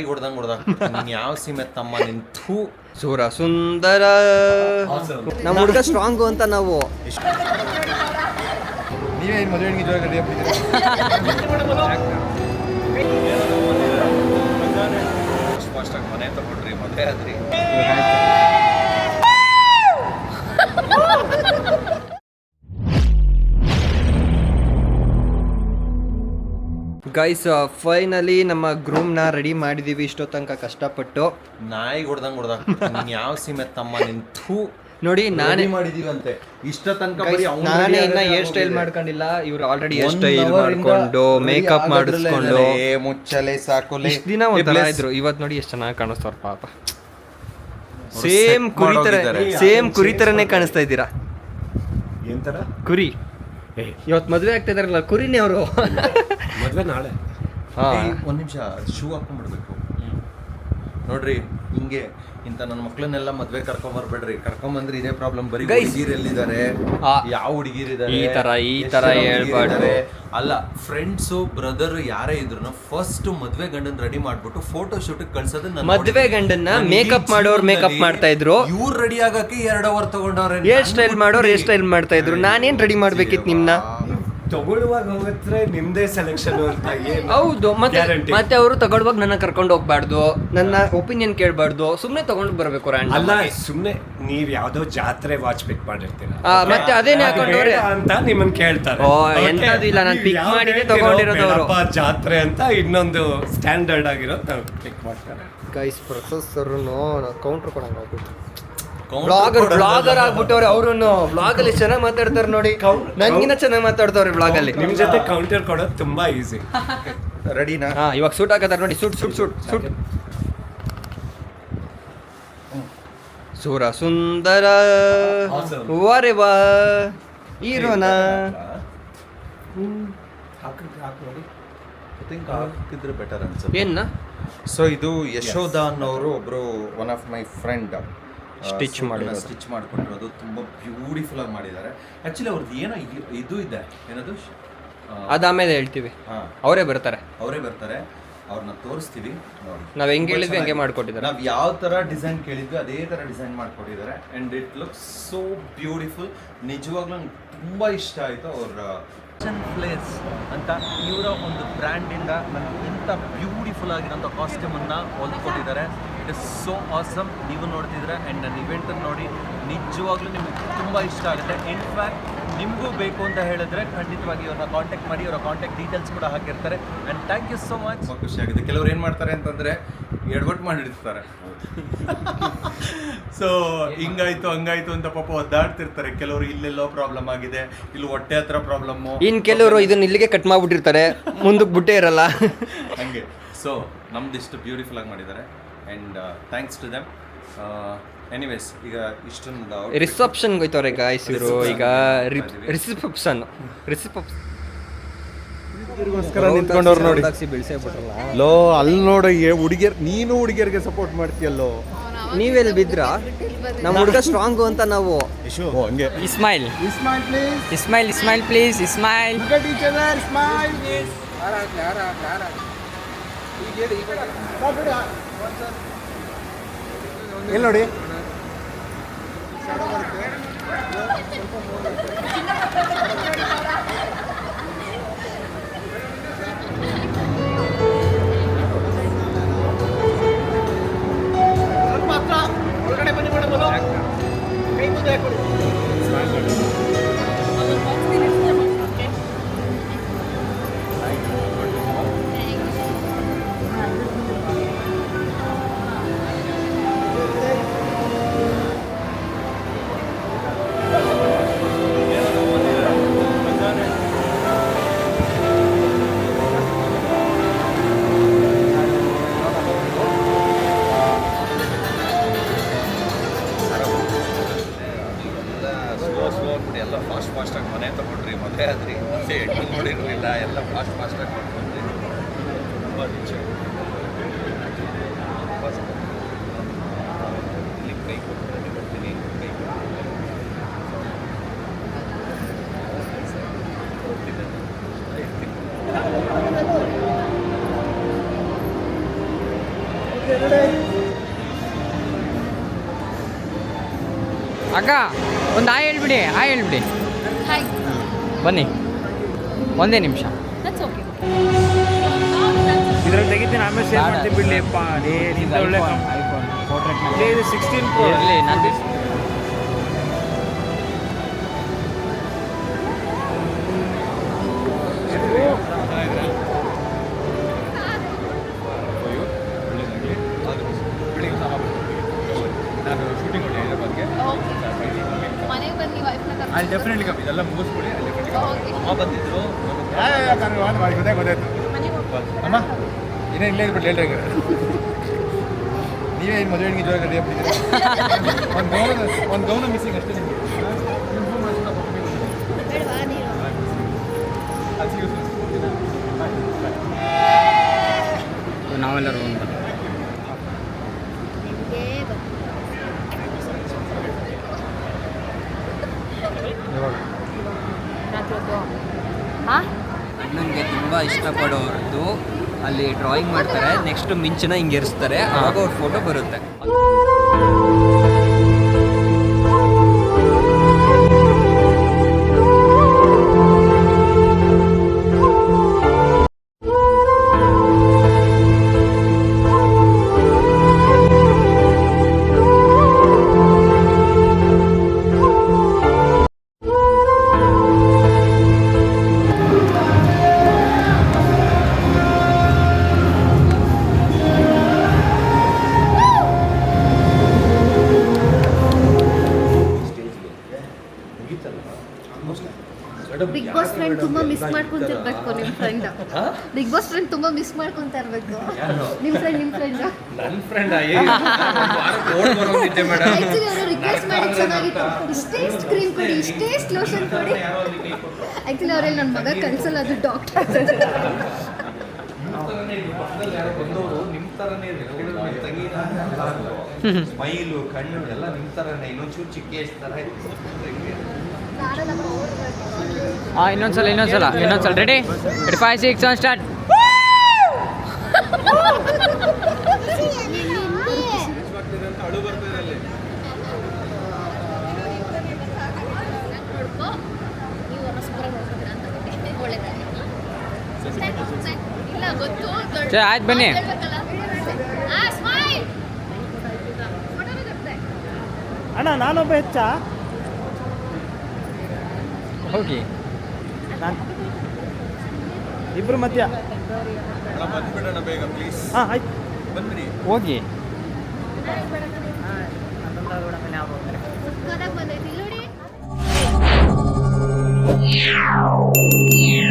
ನಾಯಿ ಹೊಡ್ದಂಗ್ ಹೊಡ್ದಾಗ ಯಾವ ಸೀಮೆ ತಮ್ಮ ನಿಂತು ಸೂರ ಸುಂದರ ನಮ್ಮ ಹುಡುಗ ಸ್ಟ್ರಾಂಗು ಅಂತ ನಾವು. ನೀವೇನು ಮದುವೆ ಜೋಗ ರೆಡಿ ಫಾಸ್ಟಾಗಿ ಮನೆ ತಗೊಂಡ್ರಿ ಮದುವೆ ಆದ್ರಿ. ಗೈಸ್ ಫೈನಲಿ ನಮ್ಮ ಗ್ರೂಮ್ನ ರೆಡಿ ಮಾಡಿದೀವಿ ಇಷ್ಟೋ ತನಕ ಕಷ್ಟಪಟ್ಟು. ನಾಯಿ ಹೊಡ್ದಂಗ್ ಹೊಡ್ದಾಗ ಯಾವ ಸೀಮೆ ತಮ್ಮ? ನಿಂತು ನೋಡಿ ನಾನೇ ಮಾಡಿದೀವಂತೆ. ಇಷ್ಟ ತನಕ ಬರೀ ಅವ್ನ್ ನಾನೇ ಇನ್ನ ಹೇರ್ ಸ್ಟೈಲ್ ಮಾಡ್ಕೊಂಡಿಲ್ಲ. ಇವ್ರು ಆಲ್ರೆಡಿ ಹೇರ್ ಸ್ಟೈಲ್ ಮಾಡ್ಕೊಂಡು ಮೇಕಪ್ ಮಾಡಿಸ್ಕೊಂಡು. ಏ, ಮುಚ್ಚಲೆ ಸಾಕು ಇಷ್ಟ ದಿನ ಒಂಥರ ಇದ್ರು. ಇವತ್ ನೋಡಿ ಎಷ್ಟು ಚೆನ್ನಾಗಿ ಕಾಣಿಸ್ತಾರ ಪಾಪ. ಸೇಮ್ ಕುರಿ ತರ. ಸೇಮ್ ಕುರಿ ತರನೇ ಕಾಣಿಸ್ತಾ ಇದ್ದೀರಾ? ಎಂತರ ಕುರಿ. ಏ. ಇವತ್ ಮದ್ವೆ ಆಗ್ತಾ ಇದಾರಲ್ಲ ಕುರಿನೇ ಅವರು. ಮದ್ವೆ ನಾಳೆ. ಏಯ್, ಒಂದ್ ನಿಮಿಷ ಶೂ ಹಾಕೊಂಡ್ಬಿಡ್ಬೇಕು. ನೋಡ್ರಿ ಹಿಂಗೆ ಇಂಥ ನನ್ನ ಮಕ್ಕಳನ್ನೆಲ್ಲ ಮದ್ವೆ ಕರ್ಕೊಂಡ್ ಬರ್ಬೇಡ್ರಿ ಕರ್ಕೊಂಡ್ ಬಂದ್ರೆ ಇದೇ ಪ್ರಾಬ್ಲಮ್ ಬರೀ Guys. ಹುಡುಗಿರ್ ಎಲ್ಲಿದ್ದಾರೆ ಆ. ಯಾವ ಹುಡುಗಿರಿದ್ದಾರೆ ಈ ತರ, ಈ ತರ ಹೇಳ್ಬಾರ್ದು. ಅಲ್ಲ ಫ್ರೆಂಡ್ಸು ಬ್ರದರ್ ಯಾರೇ ಇದ್ರು ಫಸ್ಟ್ ಮದ್ವೆ ಗಂಡನ್ ರೆಡಿ ಮಾಡ್ಬಿಟ್ಟು ಫೋಟೋ ಶೂಟ್ ಕಳ್ಸೋದು ನಾನು ಮದ್ವೆ ಗಂಡನ್ನ ಮೇಕಪ್ ಮಾಡೋರು ಮೇಕಪ್ ಮಾಡ್ತಾ ಇದ್ರು. ಇವ್ರು ರೆಡಿ ಆಗಕ್ಕೆ ಎರಡು ಅವರ್ ತಗೊಂಡವ್ರೆ ಹೇರ್ ಸ್ಟೈಲ್ ಮಾಡೋರು ಹೇರ್ ಸ್ಟೈಲ್ ಮಾಡ್ತಾ ಇದ್ರು ನಾನೇನ್ ರೆಡಿ ಮಾಡ್ಬೇಕಿತ್ತು ನಿಮ್ನ ತಗೊಳ್ಳುವಾಗ ಹೋಗತ್ರ ನಿಮ್ದೇ ಸೆಲೆಕ್ಷನ್ ಅಂತ ಏನು ಹೌದು ಮತ್ತೆ Guarantee. ಮತ್ತೆ ಅವರು ತಗೊಳ್ಳುವಾಗ ನನ್ನ ಕರ್ಕೊಂಡು ಹೋಗ್ಬಾರ್ದು ನನ್ನ ಒಪಿನಿಯನ್ ಕೇಳ್ಬಾರ್ದು ಸುಮ್ನೆ ತಗೊಂಡು ಬರ್ಬೇಕು ರಾಣಿ ಅಲ್ಲ. ಸುಮ್ನೆ ನೀವ್ ಯಾವ್ದೋ ಜಾತ್ರೆ ವಾಚ್ ಪಿಕ್ ಮಾಡಿರ್ತೀರಾ ಆ, ಮತ್ತೆ ಅದೇನೇ ಹಾಕೊಂಡವ್ರೆ? ಅಂತ ನಿಮ್ಮನ್ ಕೇಳ್ತಾರೆ ಓ, Okay. ಎಂತದು ಇಲ್ಲ, ನಾನ್ pick ಮಾಡಿ ಮಾಡಿನೇ ಹೇಳ್ತೀರೋ, ತಗೊಂಡಿರೋದು ಅವರು ಬೇಡಪ್ಪ, ಜಾತ್ರೆ ಅಂತ ಇನ್ನೊಂದು ಸ್ಟ್ಯಾಂಡರ್ಡ್ ಆಗಿರೋ ಪಿಕ್ ಮಾಡ್ತಾರೆ ಗೈಸ್ ಪ್ರೊಸೆಸರ್ ಕೌಂಟರ್ ಕೊಡಂಗ Counter ಬ್ಲಾಗರ್ ಬ್ಲಾಗರ್. ಆಗ್ಬಿಟ್ಟವ್ರೆ ಅವ್ರು ಬ್ಲಾಗ್ ಅಲ್ಲಿ ಚೆನ್ನಾಗಿ ಮಾತಾಡ್ತಾರೆ ನೋಡಿ. ನಂಗಿನ ಚೆನ್ನಾಗಿ ಮಾತಾಡ್ತಾವ್ರಿ ಬ್ಲಾಗ್ ಅಲ್ಲಿ. ನಿಮ್ ಜೊತೆ ಕೌಂಟರ್ ಕೊಡೋದು ತುಂಬಾ ಈಸಿ ರೆಡಿನಾ ಹಾ ಇವಾಗ ಸೂಟ್ ಹಾಕತ್ತಾರೆ ನೋಡಿ ಸೂಟ್ ಸೂಟ್ ಸೂಟ್ ಸೂಟ್ ಸೂರ ಸುಂದರ. ವಾರೆ ವಾ ಹೀರೋನ ಹಾಕಿದ್ರೆ ಬೆಟರ್ ಅನ್ಸುತ್ತೆ. ಏನ್ನ? ಸೊ ಇದು ಯಶೋಧ ಅನ್ನೋರು ಒಬ್ರು one of my friend Stitch ಮಾಡಿರೋದು. ಸ್ಟಿಚ್ ಮಾಡಿಕೊಂಡಿರೋದು. ತುಂಬಾ ಬ್ಯೂಟಿಫುಲ್ ಆಗಿ ಮಾಡಿದ್ದಾರೆ. ಆಕ್ಚುಲಿ ಅವ್ರದ್ದು ಏನೋ ಇದು ಇದೆ. ಏನದು? ಅದಾಮೇಲೆ ಹೇಳ್ತೀವಿ. ಅವರೇ ಬರ್ತಾರೆ. ಅವರೇ ಬರ್ತಾರೆ. ಅವ್ರನ್ನ ತೋರಿಸ್ತೀವಿ. ನಾವು ಹೆಂಗೆ ಹೇಳಿದ್ವಿ ಹಂಗೆ ಮಾಡಿಕೊಟ್ಟಿದ್ದಾರೆ. ನಾವು ಯಾವ ತರ ಡಿಸೈನ್ ಕೇಳಿದ್ವಿ ಅದೇ ತರ ಡಿಸೈನ್ ಮಾಡಿಕೊಟ್ಟಿದ್ದಾರೆ. And it look so beautiful ನಿಜವಾಗ್ಲೂ ನಂಗೆ ತುಂಬಾ ಇಷ್ಟ ಆಯಿತು ಅವ್ರ ಪ್ಲೇಸ್ ಅಂತ. ಇವರ ಒಂದು ಬ್ರ್ಯಾಂಡಿಂದ ನನಗೆ ಇಂಥ ಬ್ಯೂಟಿಫುಲ್ ಆಗಿರೋಂಥ ಕಾಸ್ಟ್ಯೂಮನ್ನು ಹೊಲ್ಕೊಟ್ಟಿದ್ದಾರೆ ಇಟ್ ಇಸ್ ಸೋ ಆಸಮ್ ನೀವು ನೋಡ್ತಿದ್ರೆ ಆ್ಯಂಡ್ ನನ್ನ ಇವೆಂಟನ್ನು ನೋಡಿ ನಿಜವಾಗ್ಲೂ ನಿಮಗೆ ತುಂಬ ಇಷ್ಟ ಆಗುತ್ತೆ. ಇನ್ಫ್ಯಾಕ್ಟ್ ನಿಮಗೂ ಬೇಕು ಅಂತ ಹೇಳಿದ್ರೆ ಖಂಡಿತವಾಗಿ ಅವ್ರನ್ನ ಕಾಂಟ್ಯಾಕ್ಟ್ ಮಾಡಿ ಅವರ ಕಾಂಟ್ಯಾಕ್ಟ್ ಡೀಟೇಲ್ಸ್ ಕೂಡ ಹಾಕಿರ್ತಾರೆ. And thank you so much ತುಂಬ ಖುಷಿಯಾಗಿದೆ ಕೆಲವ್ರು ಏನು ಮಾಡ್ತಾರೆ ಅಂತಂದರೆ ಎಡವಟ್ಟು ಮಾಡಿರ್ತಾರೆ. ಸೊ ಹಿಂಗಾಯ್ತು ಹಂಗಾಯ್ತು ಅಂತ ಪಾಪ ಒದ್ದಾಡ್ತಿರ್ತಾರೆ. ಕೆಲವರು ಇಲ್ಲೆಲ್ಲೋ ಪ್ರಾಬ್ಲಮ್ ಆಗಿದೆ. ಇಲ್ಲಿ ಹೊಟ್ಟೆ ಹತ್ರ ಪ್ರಾಬ್ಲಮ್ಮು ಇನ್ ಕೆಲವರು ಇದನ್ನ ಇಲ್ಲಿಗೆ ಕಟ್ ಮಾಡ್ಬಿಟ್ಟಿರ್ತಾರೆ. ಮುಂದಕ್ಕೆ ಬಿಟ್ಟೇ ಇರಲ್ಲ. ಹಂಗೆ. ಸೊ ನಮ್ದು ಇಷ್ಟು ಬ್ಯೂಟಿಫುಲ್ ಆಗಿ ಮಾಡಿದ್ದಾರೆ. And thanks to them anyways ಈಗ ಇಷ್ಟೊಂದು ರಿಸೆಪ್ಷನ್ ಹೋಯ್ತವ್ರೆ ಗಾಯ್ಸ್ ಇವರು ಈಗ ರಿಸೆಪ್ಷನ್ ರಿಸೆಪ್ಷನ್ ನಿಂತ್ಕೊಂಡವ್ರು ನೋಡಿ. ಲೋ ಅಲ್ಲಿ ನೋಡ ಹುಡುಗಿಯರ್ ನೀನು ಹುಡುಗಿಯರಿಗೆ ಸಪೋರ್ಟ್ ಮಾಡ್ತೀಯಲ್ಲೋ? ನೀವೆಲ್ಲಿ ಬಿದ್ರ ನಮ್ಮ ಹುಡುಗ ಸ್ಟ್ರಾಂಗು ಅಂತ ನಾವು. please. Ismail. ಎಲ್ಲಿ ನೋಡಿ? ಸ್ಲೋ ಎಲ್ಲ ಫಾಸ್ಟ್ ಫಾಸ್ಟಾಗಿ ಮನೆ ತೊಗೊಂಡ್ರಿ, ಮದುವೆ ಆದ್ರಿ, ಮತ್ತೆ ಹೆಣ್ಣು ನೋಡಿರಲಿಲ್ಲ, ಎಲ್ಲ ಫಾಸ್ಟ್ ಫಾಸ್ಟಾಗಿ ಮಾಡ್ಕೊಂಡ್ರಿ ತುಂಬ ರಿಚ್ ಕೈ ಕೊಟ್ಟು ಕೊಡ್ತೀನಿ ಕೈ. ಅಕ್ಕ, ಒಂದು ಆಯ್ ಹೇಳ್ಬಿಡಿ ಆಯ್ ಹೇಳ್ಬಿಡಿ. ಹಾಯ್. ಬನ್ನಿ. ಒಂದೇ ನಿಮಿಷ. ದಟ್ಸ್ ಓಕೆ ಇದ್ರಲ್ಲಿ ತೆಗಿತೀನಿ ಆಮೇಲೆ ಶೇರ್ ಮಾಡ್ತೀನಿ ಬಿಡ್ಲಿ ಅಪ್ಪ. ಇದು ಸಿಕ್ಸ್ಟೀನ್ ಇರಲಿ ನಾನು ನಾನು ಡೆಫಿನೆಟ್ಲಿ ಕಮ್ಮಿ ಇದೆಲ್ಲ ಮುಗಿಸ್ಕೊಳ್ಳಿ ಅಮ್ಮ ಬಂದಿದ್ರು. ಗೊತ್ತೇ ಗೊತ್ತಾಯ್ತು ಹೋಗಿ. ಅಮ್ಮ ಏನೇ ಇಲ್ಲೇ ಇರ್ಬಿಟ್ಟು ಹೇಳ್ರಿ ಈಗ. ನೀವೇ ಏನು ಮದುವೆ ಹೆಣ್ಣಿಗೆ ಜೋರಾಗಿ ರೆಡಿ ಆಗ್ಬಿಟ್ಟಿದ್ದೀರಾ? ಒಂದು ಗೌನ ಒಂದು ಗೌನ ಮಿಸ್ಸಿಂಗ್ ಅಷ್ಟೇ ನಿಮಗೆ. ನಾವೆಲ್ಲರೂ ಒಂದು ನಿನಗೆ ರಾತ್ರಿ ಹಾಂ ನನಗೆ ತುಂಬ ಇಷ್ಟಪಡೋರ್ದು ಅಲ್ಲಿ ಡ್ರಾಯಿಂಗ್ ಮಾಡ್ತಾರೆ. ನೆಕ್ಸ್ಟ್ ಮಿಂಚನ ಹಿಂಗೆ ಇರಿಸ್ತಾರೆ ಆವಾಗ ಅವ್ರ ಫೋಟೋ ಬರುತ್ತೆ. ಫ್ರೆಂಡ್ ತುಂಬಾ ಮಿಸ್ ಮಾಡ್ಕೊಂತಿರ್ಬೇಕು ನಿಮ್ ಫ್ರೆಂಡ್ ಬಿಗ್ ಬಾಸ್ ಫ್ರೆಂಡ್ ತುಂಬಾ ಮಿಸ್ ಮಾಡ್ಕೊಂತ ಇರ್ಬೇಕು ನಿಮ್ ಫ್ರೆಂಡ್ ನಿಮ್ ಫ್ರೆಂಡ್ ನನ್ನ ಫ್ರೆಂಡ್ ಆಕ್ಚುಲಿ ಅವರು ರಿಕ್ವೆಸ್ಟ್ ಮಾಡಿ ಚೆನ್ನಾಗಿತ್ತು. ಇಷ್ಟೇ ಕ್ರೀಮ್ ಕೊಡಿ ಇಷ್ಟೇ ಲೋಷನ್ ಕೊಡಿ. ಆಕ್ಚುಲಿ ಅವರಲ್ಲಿ ನನ್ನ ಮಗ ಕನ್ಸಲ್ಲ ಅದು ಡಾಕ್ಟರ್ ನಿಮ್ಮ ಥರನೇ ಸ್ಮೈಲು ಕಣ್ಣು ಎಲ್ಲ ನಿಮ್ಮ ಥರನೇ ಇನ್ನೊಂಚೂರು ಚಿಕ್ಕ ಥರ ಹಾಂ ಇನ್ನೊಂದ್ಸಲ ಇನ್ನೊಂದ್ಸಲ ಇನ್ನೊಂದ್ಸಲ. Ready ready five six one start ಅಳು ಬರ್ತಿದೆ ಅಲ್ಲಿ ನೀವು ಹೊರಸ್ಪುರ ನೋಡ್ತೀರಾ ಅಂತ ಒಳ್ಳೇದಾಗಲಿ ಇಲ್ಲ ಗೊತ್ತು ದೊಡ್ಡ ಸರಿ, ಆಯ್ತು ಬನ್ನಿ. ಅಣ್ಣ ನಾನೊಬ್ಬ ಹೆಚ್ಚ? ಹೋಗಿ. ನಾನು ಇಬ್ರು ಮಧ್ಯ. ಹಾಂ ಆಯ್ತು. ಹೋಗಿ. Yeah.